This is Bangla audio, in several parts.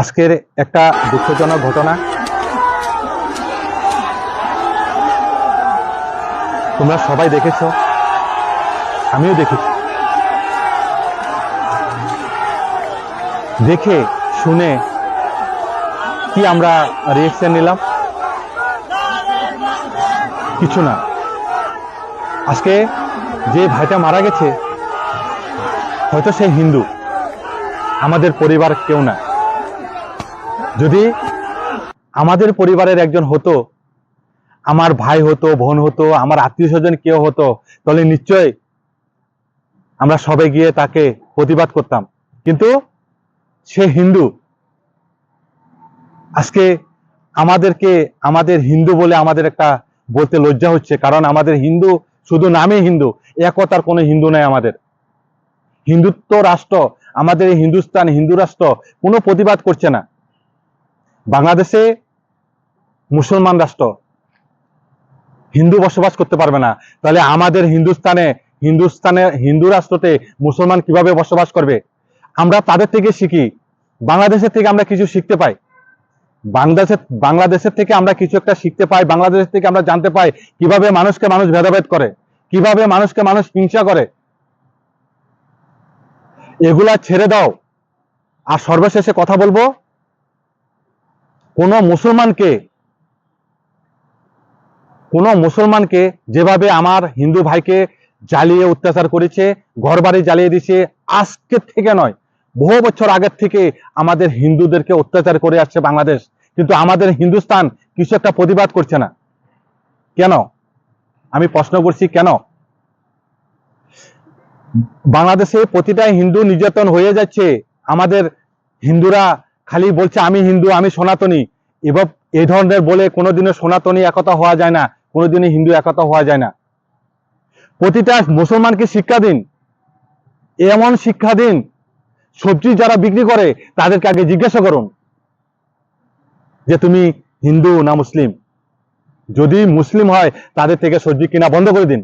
আজকের একটা দুঃখজনক ঘটনা। তোমরা সবাই দেখেছ, আমিও দেখেছি। দেখে, শুনে কি আমরা রিয়েকশন নিলাম? কিছু না। আজকে যে ভাইটা মারা গেছে, হয়তো সে হিন্দু, আমাদের পরিবার কেউ না। যদি আমাদের পরিবারের একজন হতো, আমার ভাই হতো, বোন হতো, আমার আত্মীয় স্বজন কেউ হতো, তাহলে নিশ্চয় আমরা সবে গিয়ে তাকে প্রতিবাদ করতাম। কিন্তু সে হিন্দু। আজকে আমাদেরকে, আমাদের হিন্দু বলে আমাদের একটা বলতে লজ্জা হচ্ছে, কারণ আমাদের হিন্দু শুধু নামে হিন্দু, একতার কোনো হিন্দু নাই আমাদের। হিন্দুত্ব রাষ্ট্র, আমাদের হিন্দুস্তান, হিন্দু রাষ্ট্র কোনো প্রতিবাদ করছে না। বাংলাদেশে মুসলমান রাষ্ট্র হিন্দু বসবাস করতে পারবে না। তাহলে আমাদের হিন্দুস্তানে হিন্দুস্তানে, হিন্দু রাষ্ট্রতে মুসলমান কীভাবে বসবাস করবে? আমরা তাদের থেকে শিখি। বাংলাদেশের থেকে আমরা কিছু শিখতে পাই। বাংলাদেশের বাংলাদেশের থেকে আমরা কিছু একটা শিখতে পাই। বাংলাদেশের থেকে আমরা জানতে পাই কীভাবে মানুষকে মানুষ ভেদাভেদ করে, কীভাবে মানুষকে মানুষ হিংসা করে। এগুলা ছেড়ে দাও। আর সর্বশেষে কথা বলব কোন মুসলমানকে কোন মুসলমানকে যেভাবে আমার হিন্দু ভাইকে জ্বালিয়ে অত্যাচার করেছে ঘর বাড়ি জ্বালিয়ে দিছে আজকের থেকে নয়, বহু বছর আগের থেকে আমাদের হিন্দুদেরকে অত্যাচার করে আসছে বাংলাদেশ। কিন্তু আমাদের হিন্দুস্তান কিছু একটা প্রতিবাদ করছে না। কেন? আমি প্রশ্ন করছি, কেন? বাংলাদেশে প্রতিটা হিন্দু নির্যাতন হয়ে যাচ্ছে। আমাদের হিন্দুরা খালি বলছে, আমি হিন্দু, আমি সনাতনী। এবার এই ধরনের বলে কোনোদিনও সনাতনী একতা হওয়া যায় না, কোনোদিনই হিন্দু একতা হওয়া যায় না। প্রতিটা মুসলমানকে শিক্ষা দিন, এমন শিক্ষা দিন, সবজি যারা বিক্রি করে তাদেরকে আগে জিজ্ঞাসা করুন যে, তুমি হিন্দু না মুসলিম? যদি মুসলিম হয়, তাদের থেকে সবজি কিনা বন্ধ করে দিন।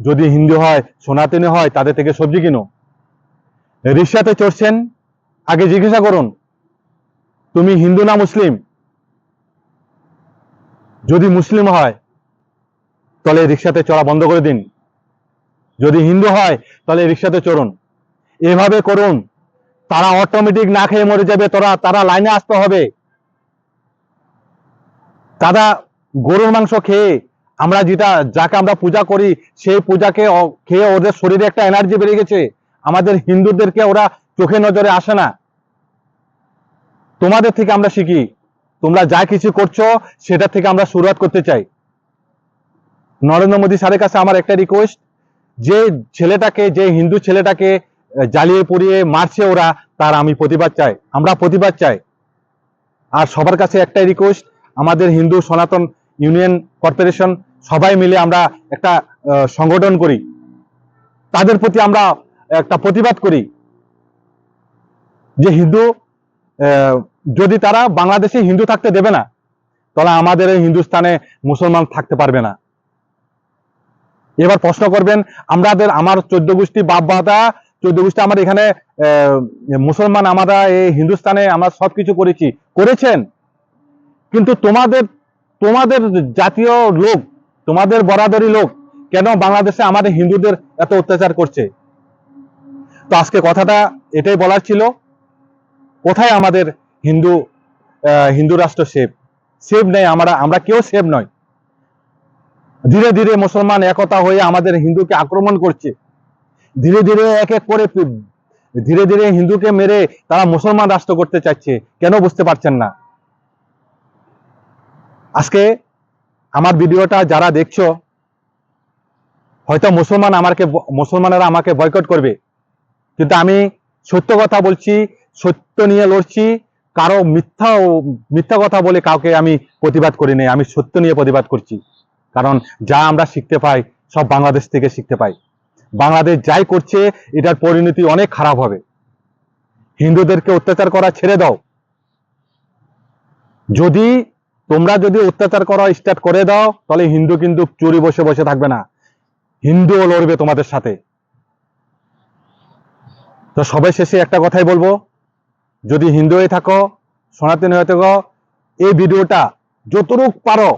যদি হিন্দু হয়, সনাতনী হয়, তাদের থেকে সবজি কিনো রিক্সাতে চড়ছেন, আগে জিজ্ঞাসা করুন তুমি হিন্দু না মুসলিম? যদি মুসলিম হয়, তাহলে রিক্সাতে চড়া বন্ধ করে দিন। যদি হিন্দু হয়, তাহলে রিক্সাতে চড়ুন। এভাবে করুন। তারা অটোমেটিক না খেয়ে মরে যাবে, তোরা, তারা লাইনে আসতে হবে। তারা গরুর মাংস খেয়ে আমরা যেটা, যাকে আমরা পূজা করি, সেই পূজাকে খেয়ে ওদের শরীরে একটা এনার্জি বেড়ে গেছে। আমাদের হিন্দুদেরকে ওরা চোখে নজরে আসে না। তোমাদের থেকে আমরা শিখি। তোমরা যা কিছু করছ, সেটা থেকে আমরা শুরুয়াত করতে চাই। নরেন্দ্র মোদী স্যারের কাছে আমার একটা রিকোয়েস্ট যে ছেলেটাকে, যে হিন্দু ছেলেটাকে জ্বালিয়ে পুড়িয়ে মারছে ওরা, তার আমি প্রতিবাদ চাই। আমরা প্রতিবাদ চাই। আর সবার কাছে একটাই রিকোয়েস্ট আমাদের হিন্দু সনাতন ইউনিয়ন কর্পোরেশন, সবাই মিলে আমরা একটা সংগঠন করি। তাদের প্রতি আমরা একটা প্রতিবাদ করি। যে হিন্দু যদি তারা বাংলাদেশে হিন্দু থাকতে দেবে না, তাহলে আমাদের এই হিন্দুস্তানে মুসলমান থাকতে পারবে না। এবার প্রশ্ন করবেন, আমাদের, আমার চোদ্দ গোষ্ঠী বাপ বাদা, চোদ্দ গোষ্ঠী আমার এখানে মুসলমান আমরা এই হিন্দুস্তানে আমরা সবকিছু করেছি করেছেন? কিন্তু তোমাদের তোমাদের জাতীয় লোক, তোমাদের বরাদরি লোক কেন বাংলাদেশে আমাদের হিন্দুদের এত অত্যাচার করছে? তো আজকে কথাটা এটাই বলার ছিল। কোথায় আমাদের হিন্দু হিন্দু রাষ্ট্র সেব সেব নেই, আমরা আমরা কেউ সেব নয়। ধীরে ধীরে মুসলমান একতা হয়ে আমাদের হিন্দুকে আক্রমণ করছে। ধীরে ধীরে এক এক করে ধীরে ধীরে হিন্দুকে মেরে তারা মুসলমান রাষ্ট্র করতে চাচ্ছে কেন বুঝতে পারছেন না? আজকে আমার ভিডিওটা যারা দেখছ, হয়তো মুসলমান আমাকে মুসলমানেরা আমাকে বয়কট করবে। কিন্তু আমি সত্য কথা বলছি, সত্য নিয়ে লড়ছি কারও মিথ্যা মিথ্যা কথা বলে কাউকে আমি প্রতিবাদ করি নাই, আমি সত্য নিয়ে প্রতিবাদ করছি। কারণ যা আমরা শিখতে পাই, সব বাংলাদেশ থেকে শিখতে পাই। বাংলাদেশ যাই করছে, এটার পরিণতি অনেক খারাপ হবে। হিন্দুদেরকে অত্যাচার করা ছেড়ে দাও। যদি তোমরা যদি অত্যাচার করা স্টার্ট করে দাও, তাহলে হিন্দু কিন্তু চুরি বসে বসে থাকবে না। হিন্দুও লড়বে তোমাদের সাথে। তো সবাই শেষে একটা কথাই বলব যদি হিন্দু হয়ে থাকো, সনাতন হয়ে থাকো, এই ভিডিওটা যতটুক পারো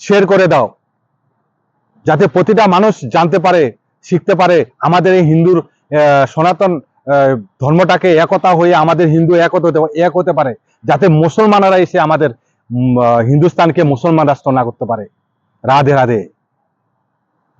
শেয়ার করে দাও। যাতে প্রতিটা মানুষ জানতে পারে, শিখতে পারে আমাদের এই হিন্দুর সনাতন ধর্মটাকে একতা হয়ে আমাদের হিন্দু এক হতে এক হতে পারে। যাতে মুসলমানরা এসে আমাদের হিন্দুস্তানকে মুসলমান রাষ্ট্র না করতে পারে। রাধে রাধে।